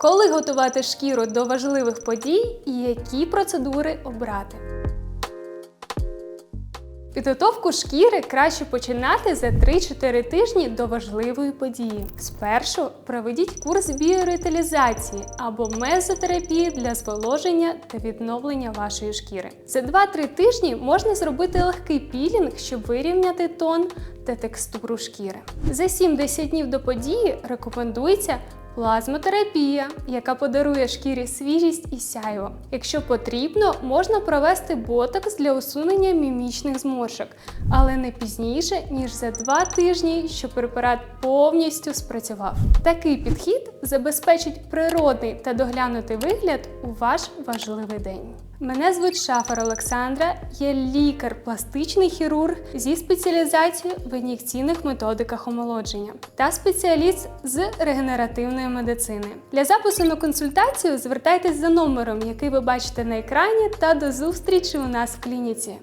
Коли готувати шкіру до важливих подій і які процедури обрати. Підготовку шкіри краще починати за 3-4 тижні до важливої події. Спершу проведіть курс біореталізації або мезотерапії для зволоження та відновлення вашої шкіри. За 2-3 тижні можна зробити легкий пілінг, щоб вирівняти тон та текстуру шкіри. За 7-10 днів до події рекомендується Плазмотерапія, яка подарує шкірі свіжість і сяйво. Якщо потрібно, можна провести ботокс для усунення мімічних зморшок, але не пізніше, ніж за два тижні, що препарат повністю спрацював. Такий підхід забезпечить природний та доглянутий вигляд у ваш важливий день. Мене звуть Шафар Олександра, я лікар-пластичний хірург зі спеціалізацією в ін'єкційних методиках омолодження та спеціаліст з регенеративної медицини. Для запису на консультацію звертайтесь за номером, який ви бачите на екрані, та до зустрічі у нас в клініці.